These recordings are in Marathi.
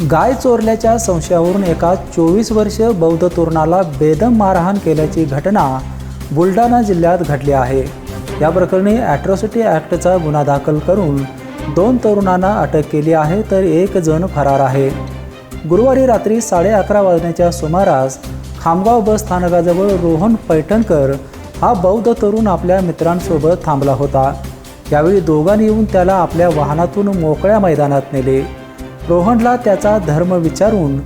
गाय चोरल्याच्या संशयावरून एका चोवीस वर्ष बौद्ध तरुणाला बेदम मारहाण केल्याची घटना बुलढाणा जिल्ह्यात घडली आहे. या प्रकरणी ॲट्रॉसिटी ॲक्टचा गुन्हा दाखल करून दोन तरुणांना अटक केली आहे तर एक जण फरार आहे. गुरुवारी रात्री साडे अकरा वाजण्याच्या सुमारास खामगाव बस स्थानकाजवळ रोहन पैठणकर हा बौद्ध तरुण आपल्या मित्रांसोबत थांबला होता. यावेळी दोघांनी येऊन त्याला आपल्या वाहनातून मोकळ्या मैदानात नेले. रोहनला त्याचा धर्म विचारून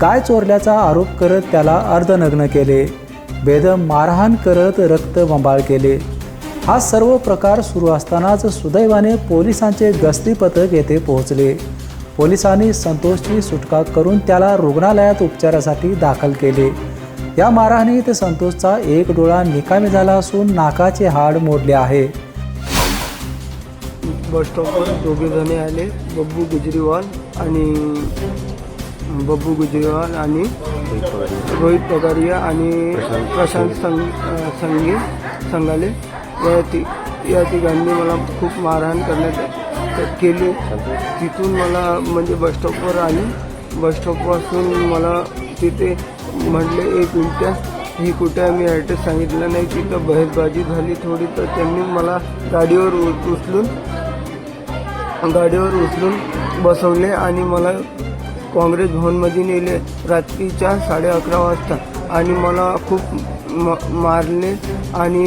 गाय चोरल्याचा आरोप करत त्याला अर्धनग्न केले. बेदम मारहाण करत रक्त बंबाळ केले. हा सर्व प्रकार सुरू असतानाच सुदैवाने पोलिसांचे गस्ती पथक येथे पोहोचले. पोलिसांनी संतोषची सुटका करून त्याला रुग्णालयात उपचारासाठी दाखल केले. या मारहाणीत संतोषचा एक डोळा निकामी झाला असून नाकाचे हाड मोडले आहे. बस स्टॉपवर दोघे जणे आले. बब्बू गुजरीवाल आणि बब्बू गुजरीवाल आणि रोहित पगारिया आणि प्रशांत संग संगी संघाले या ति या ठिकाणी मला खूप मारहाण करण्यात केली. तिथून मला म्हणजे बसस्टॉपवर आली. बसस्टॉपपासून मला तिथे म्हटले एक मिनटं ही कुठे आम्ही मी ॲड्रेस सांगितलं नाही. तिथं बहेसबाजी झाली थोडी तर त्यांनी मला गाडीवर उचलून गाडीवर उचलून बसवले आणि मला काँग्रेस भवनमध्ये नेले. रात्रीच्या साडे अकरा वाजता आणि मला खूप म मारले आणि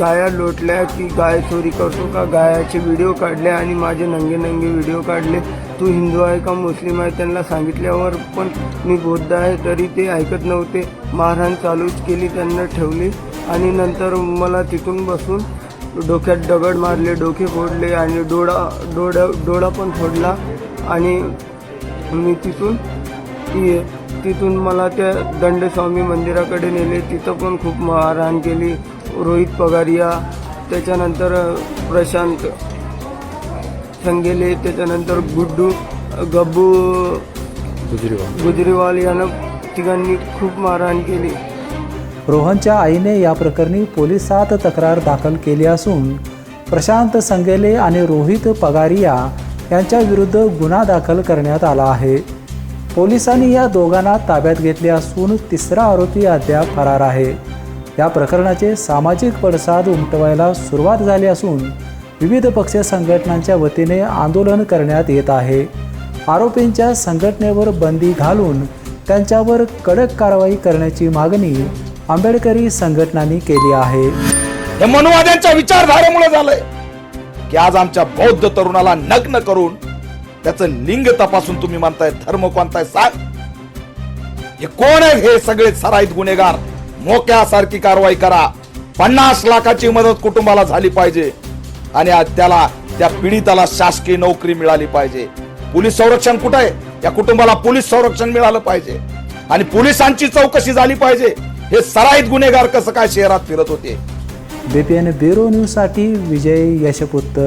गाया लोटल्या की गाय चोरी करतो का? गायाचे व्हिडिओ काढले आणि माझे नंगे नंगे व्हिडिओ काढले. तू हिंदू आहे का मुस्लिम आहे? त्यांना सांगितल्यावर पण मी बौद्ध आहे तरी ते ऐकत नव्हते. मारहाण चालूच केली त्यांना ठेवली आणि नंतर मला तिथून बसून डोक्यात दगड मारले डोके फोडले आणि डोळा डोळा डोळा पण फोडला. आणि मी तिथून ति- तिथून मला त्या दंडस्वामी मंदिराकडे नेले. तिथं पण खूप मारहाण केली. रोहित पगारिया त्याच्यानंतर प्रशांत संगेले त्याच्यानंतर गुड्डू गब्बू गुजरीवाल. यानं तिघांनी खूप मारहाण केली. रोहनच्या आईने या प्रकरणी पोलिसात तक्रार दाखल केली असून प्रशांत संगेले आणि रोहित पगारिया यांच्या विरुद्ध गुन्हा दाखल करण्यात आला आहे. पोलिसांनी या दोघांना ताब्यात घेतले असून तिसरा आरोपी अद्याप फरार आहे. या प्रकरणाचे सामाजिक पडसाद उमटवायला सुरुवात झाली असून विविध पक्ष संघटनांच्या वतीने आंदोलन करण्यात येत आहे. आरोपींच्या संघटनेवर बंदी घालून त्यांच्यावर कडक कारवाई करण्याची मागणी आंबेडकरी संघटनांनी केली आहे. हे मनुवाद्यांच्या विचारधारेमुळे झालंय की आज आमच्या बौद्ध तरुणाला नग्न करून त्याचं लिंग तपासून तुम्ही म्हणताय धर्म कोणताय सांग. हे कोण आहे हे सगळे सराईत गुन्हेगार? मोक्यासारखी कारवाई करा. पन्नास लाखाची मदत कुटुंबाला झाली पाहिजे आणि आज त्याला त्या पीडिताला शासकीय नोकरी मिळाली पाहिजे. पोलीस संरक्षण कुठं आहे? या कुटुंबाला पोलीस संरक्षण मिळालं पाहिजे. आणि पोलिसांची चौकशी झाली पाहिजे. हे सराईत गुन्हेगार कसं काय शहरात फिरत होते? बी पी एन ब्युरो न्यूजसाठी विजय यशपुत्त